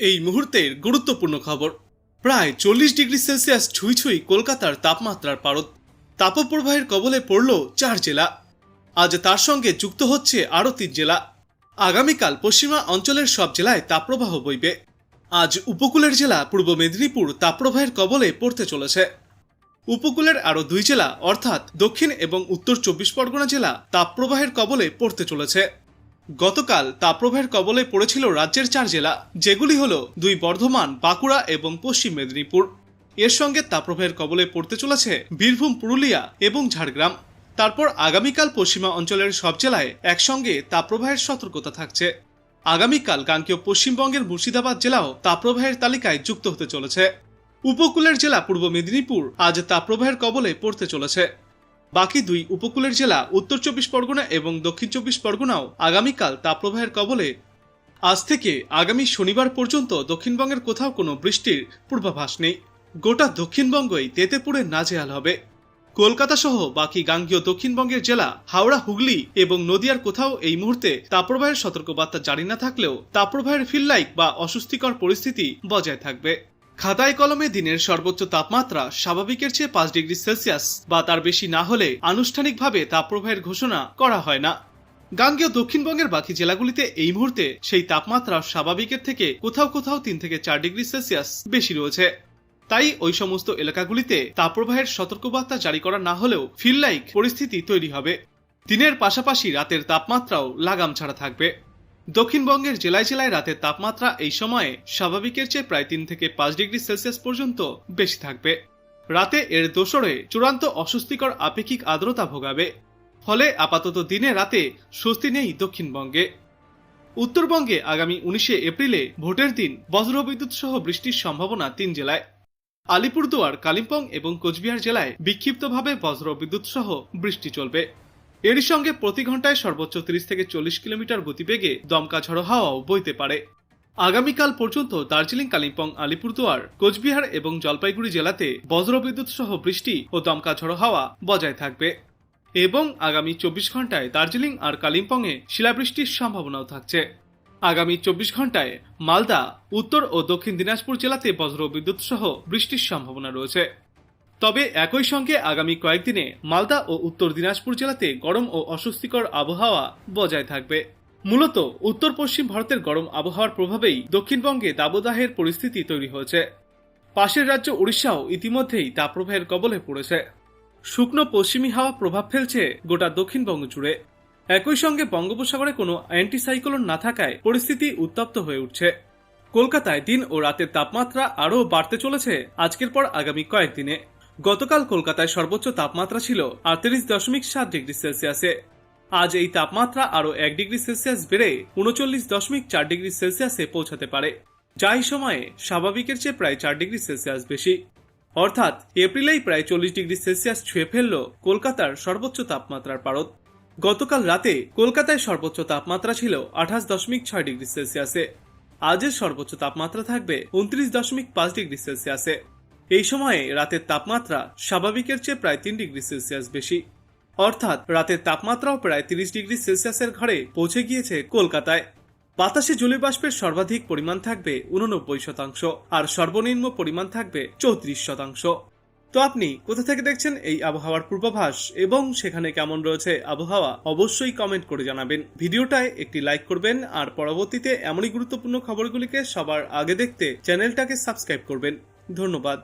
এই মুহূর্তের গুরুত্বপূর্ণ খবর। প্রায় চল্লিশ ডিগ্রি সেলসিয়াস ছুঁই ছুঁই কলকাতার তাপমাত্রার পারদ। তাপপ্রবাহের কবলে পড়ল চার জেলা। আজ তার সঙ্গে যুক্ত হচ্ছে আরও তিন জেলা। আগামীকাল পশ্চিমা অঞ্চলের সব জেলায় তাপপ্রবাহ বইবে। আজ উপকূলের জেলা পূর্ব মেদিনীপুর তাপপ্রবাহের কবলে পড়তে চলেছে। উপকূলের আরও দুই জেলা, অর্থাৎ দক্ষিণ এবং উত্তর চব্বিশ পরগনা জেলা, তাপপ্রবাহের কবলে পড়তে চলেছে। গতকাল তাপপ্রবাহের কবলে পড়েছিল রাজ্যের চার জেলা, যেগুলি হল দুই বর্ধমান, বাঁকুড়া এবং পশ্চিম মেদিনীপুর। এর সঙ্গে তাপপ্রবাহের কবলে পড়তে চলেছে বীরভূম, পুরুলিয়া এবং ঝাড়গ্রাম। তারপর আগামীকাল পশ্চিমা অঞ্চলের সব জেলায় একসঙ্গে তাপপ্রবাহের সতর্কতা থাকছে। আগামীকাল গাঙ্গেয় পশ্চিমবঙ্গের মুর্শিদাবাদ জেলাও তাপপ্রবাহের তালিকায় যুক্ত হতে চলেছে। উপকূলের জেলা পূর্ব মেদিনীপুর আজ তাপপ্রবাহের কবলে পড়তে চলেছে। বাকি দুই উপকূলের জেলা উত্তর চব্বিশ পরগনা এবং দক্ষিণ চব্বিশ পরগনাও আগামীকাল তাপপ্রবাহের কবলে। আজ থেকে আগামী শনিবার পর্যন্ত দক্ষিণবঙ্গের কোথাও কোনো বৃষ্টির পূর্বাভাস নেই। গোটা দক্ষিণবঙ্গই তেতেপুরে নাজেহাল হবে। কলকাতা সহ বাকি গাঙ্গীয় দক্ষিণবঙ্গের জেলা হাওড়া, হুগলি এবং নদিয়ার কোথাও এই মুহূর্তে তাপপ্রবাহের সতর্কবার্তা জারি না থাকলেও তাপপ্রবাহের ফিল্লাইক বা অস্বস্তিকর পরিস্থিতি বজায় থাকবে। খাতায় কলমে দিনের সর্বোচ্চ তাপমাত্রা স্বাভাবিকের চেয়ে পাঁচ ডিগ্রি সেলসিয়াস, বা তার বেশি না হলে আনুষ্ঠানিকভাবে তাপপ্রবাহের ঘোষণা করা হয় না। গাঙ্গেয় দক্ষিণবঙ্গের বাকি জেলাগুলিতে এই মুহূর্তে সেই তাপমাত্রা স্বাভাবিকের থেকে কোথাও কোথাও তিন থেকে চার ডিগ্রি সেলসিয়াস বেশি রয়েছে। তাই ওই সমস্ত এলাকাগুলিতে তাপপ্রবাহের সতর্কবার্তা জারি করা না হলেও ফিল লাইক পরিস্থিতি তৈরি হবে। দিনের পাশাপাশি রাতের তাপমাত্রাও লাগাম ছাড়া থাকবে। দক্ষিণবঙ্গের জেলায় জেলায় রাতের তাপমাত্রা এই সময়ে স্বাভাবিকের চেয়ে প্রায় তিন থেকে পাঁচ ডিগ্রি সেলসিয়াস পর্যন্ত বেশি থাকবে। রাতে এর দোসরে চূড়ান্ত অস্বস্তিকর আপেক্ষিক আর্দ্রতা ভোগাবে। ফলে আপাতত দিনে রাতে স্বস্তি নেই দক্ষিণবঙ্গে। উত্তরবঙ্গে আগামী উনিশে এপ্রিলে ভোটের দিন বজ্রবিদ্যুৎ সহ বৃষ্টির সম্ভাবনা তিন জেলায়। আলিপুরদুয়ার, কালিম্পং এবং কোচবিহার জেলায় বিক্ষিপ্তভাবে বজ্রবিদ্যুৎ সহ বৃষ্টি চলবে। এরই সঙ্গে প্রতি ঘন্টায় সর্বোচ্চ তিরিশ থেকে চল্লিশ কিলোমিটার গতিবেগে দমকা ঝড়ো হাওয়াও বইতে পারে। আগামীকাল পর্যন্ত দার্জিলিং, কালিম্পং, আলিপুরদুয়ার, কোচবিহার এবং জলপাইগুড়ি জেলাতে বজ্রবিদ্যুৎ সহ বৃষ্টি ও দমকা ঝড়ো হাওয়া বজায় থাকবে। এবং আগামী চব্বিশ ঘন্টায় দার্জিলিং আর কালিম্পংয়ে শিলাবৃষ্টির সম্ভাবনাও থাকছে। আগামী চব্বিশ ঘন্টায় মালদা, উত্তর ও দক্ষিণ দিনাজপুর জেলাতে বজ্রবিদ্যুৎ সহ বৃষ্টির সম্ভাবনা রয়েছে। তবে একই সঙ্গে আগামী কয়েকদিনে মালদা ও উত্তর দিনাজপুর জেলাতে গরম ও অস্বস্তিকর আবহাওয়া বজায় থাকবে। মূলত উত্তর পশ্চিম ভারতের গরম আবহাওয়ার প্রভাবেই দক্ষিণবঙ্গে দাবদাহের পরিস্থিতি তৈরি হয়েছে। পাশের রাজ্য উড়িষ্যাও ইতিমধ্যেই তাপপ্রবাহের কবলে পড়েছে। শুকনো পশ্চিমী হাওয়া প্রভাব ফেলছে গোটা দক্ষিণবঙ্গ জুড়ে। একই সঙ্গে বঙ্গোপসাগরে কোনো অ্যান্টিসাইক্লোন না থাকায় পরিস্থিতি উত্তপ্ত হয়ে উঠছে। কলকাতায় দিন ও রাতের তাপমাত্রা আরও বাড়তে চলেছে আজকের পর আগামী কয়েকদিনে। গতকাল কলকাতায় সর্বোচ্চ তাপমাত্রা ছিল আটত্রিশ দশমিক সাত ডিগ্রি সেলসিয়াসে। আজ এই তাপমাত্রা আরও এক ডিগ্রি সেলসিয়াস বেড়ে উনচল্লিশ দশমিক চার ডিগ্রি সেলসিয়াসে পৌঁছাতে পারে, যা এই সময়ে স্বাভাবিকের চেয়ে প্রায় চার ডিগ্রি সেলসিয়াস বেশি। অর্থাৎ এপ্রিলেই প্রায় চল্লিশ ডিগ্রি সেলসিয়াস ছুঁয়ে ফেলল কলকাতার সর্বোচ্চ তাপমাত্রার পারদ। গতকাল রাতে কলকাতায় সর্বোচ্চ তাপমাত্রা ছিল আঠাশ দশমিক ছয় ডিগ্রি সেলসিয়াসে। আজের সর্বোচ্চ তাপমাত্রা থাকবে উনত্রিশ দশমিক পাঁচ ডিগ্রি সেলসিয়াসে। এই সময়ে রাতের তাপমাত্রা স্বাভাবিকের চেয়ে প্রায় তিন ডিগ্রি সেলসিয়াস বেশি। অর্থাৎ রাতের তাপমাত্রাও প্রায় তিরিশ ডিগ্রি সেলসিয়াসের ঘরে পৌঁছে গিয়েছে কলকাতায়। বাতাসে জলীয়বাষ্পের সর্বাধিক পরিমাণ থাকবে উননব্বই শতাংশ আর সর্বনিম্ন পরিমাণ থাকবে চৌত্রিশ শতাংশ। তো আপনি কোথা থেকে দেখছেন এই আবহাওয়ার পূর্বাভাস এবং সেখানে কেমন রয়েছে আবহাওয়া অবশ্যই কমেন্ট করে জানাবেন। ভিডিওটায় একটি লাইক করবেন আর পরবর্তীতে এমনই গুরুত্বপূর্ণ খবরগুলিকে সবার আগে দেখতে চ্যানেলটাকে সাবস্ক্রাইব করবেন। ধন্যবাদ।